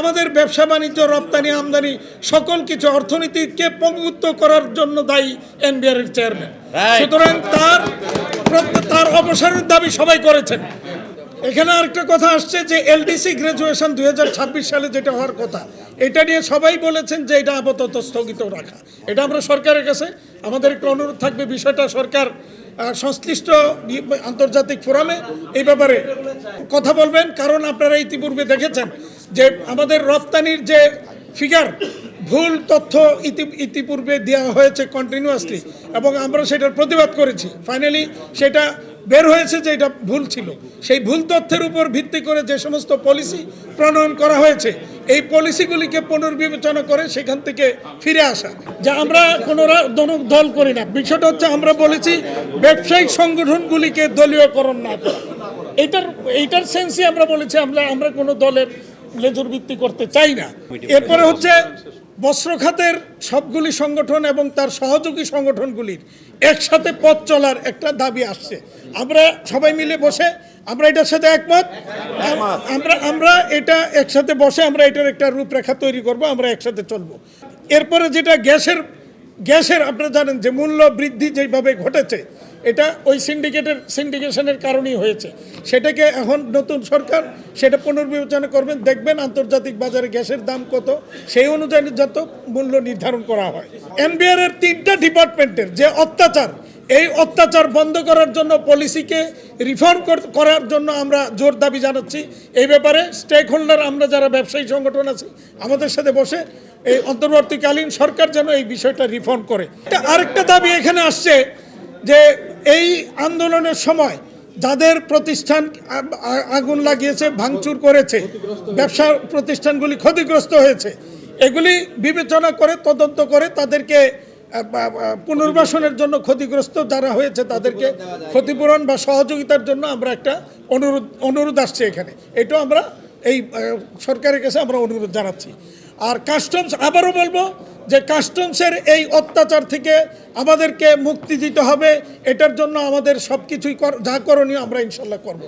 আমাদের ব্যবসা বাণিজ্য রপ্তানি আমদানি সকল কিছু অর্থনীতিকে পঙ্গুত্ব করার জন্য দায়ী এনবিআর এর চেয়ারম্যান। সুতরাং তার তার অবসরের দাবি সবাই করেছেন। এখানে আরেকটা কথা আসছে যে এলডিসি গ্রাজুয়েশন দুই হাজার ছাব্বিশ সালে যেটা হওয়ার কথা এটা নিয়ে সবাই বলেছেন যে এটা আপাতত স্থগিত রাখা। এটা আমরা সরকারের কাছে আমাদের একটু অনুরোধ থাকবে বিষয়টা সরকার সংশ্লিষ্ট আন্তর্জাতিক ফোরামে এই ব্যাপারে কথা বলবেন, কারণ আপনারা ইতিপূর্বে দেখেছেন যে আমাদের রপ্তানির যে ফিগার ভুল তথ্য ইতি, ইতিপূর্বে দেওয়া হয়েছে কন্টিনিউয়াসলি এবং আমরা সেটার প্রতিবাদ করেছি। ফাইনালি সেটা বের হয়েছে যে এটা ভুল ছিল। সেই ভুল তথ্যের উপর ভিত্তি করে যে সমস্ত পলিসি প্রণয়ন করা হয়েছে এই পলিসিগুলিকে পুনর্বিবেচনা করে সেখান থেকে ফিরে আসা। যা আমরা কোনো দল করি না। বিষয়টা হচ্ছে আমরা বলেছি ব্যবসায়িক সংগঠনগুলিকে দলীয়করণ না করা। এইটার এইটার সেন্সই আমরা বলেছি, আমরা আমরা কোনো দলের লেজুর ভিত্তি করতে চাই না। এরপরে হচ্ছে বস্ত্র খাতের সবগুলি সংগঠন এবং তার সহযোগী সংগঠনগুলির একসাথে পথ চলার একটা দাবি আসছে। আমরা সবাই মিলে বসে আমরা এটার সাথে একমত। আমরা আমরা এটা একসাথে বসে আমরা এটার একটা রূপরেখা তৈরি করব আমরা একসাথে চলবো। এরপরে যেটা গ্যাসের গ্যাসের, আপনারা জানেন যে মূল্য বৃদ্ধি যেভাবে ঘটেছে, এটা ওই সিন্ডিকেটের, সিন্ডিকেশনের কারণেই হয়েছে। সেটাকে এখন নতুন সরকার, সেটা পুনর্বিবেচনা করবেন, দেখবেন আন্তর্জাতিক বাজারে গ্যাসের দাম কত, সেই অনুযায়ী যত মূল্য নির্ধারণ করা হয়। এনবিআর এর তিনটা ডিপার্টমেন্টের যে অত্যাচার এই অত্যাচার বন্ধ করার জন্য পলিসিকে রিফর্ম করার জন্য আমরা জোর দাবি জানাচ্ছি। এই ব্যাপারে স্টেক হোল্ডার আমরা যারা ব্যবসায়ী সংগঠন আছি, আমাদের সাথে বসে এই অন্তর্বর্তীকালীন সরকার যেন এই বিষয়টা রিফর্ম করে। আরেকটা দাবি এখানে আসছে যে এই আন্দোলনের সময় যাদের প্রতিষ্ঠান আগুন লাগিয়েছে, ভাঙচুর করেছে, ব্যবসা প্রতিষ্ঠানগুলি ক্ষতিগ্রস্ত হয়েছে, এগুলি বিবেচনা করে, তদন্ত করে তাদেরকে পুনর্বাসনের জন্য ক্ষতিগ্রস্ত যারা হয়েছে তাদেরকে ক্ষতিপূরণ বা সহযোগিতার জন্য আমরা একটা অনুরোধ অনুরোধ আসছে এখানে। এটাও আমরা এই সরকারের কাছে আমরা অনুরোধ জানাচ্ছি। আর কাস্টমস আবারও বলব যে কাস্টমসের এই অত্যাচার থেকে আমাদেরকে মুক্তি দিতে হবে। এটার জন্য আমাদের সব কিছুই যা করণীয় আমরা ইনশাল্লাহ করব।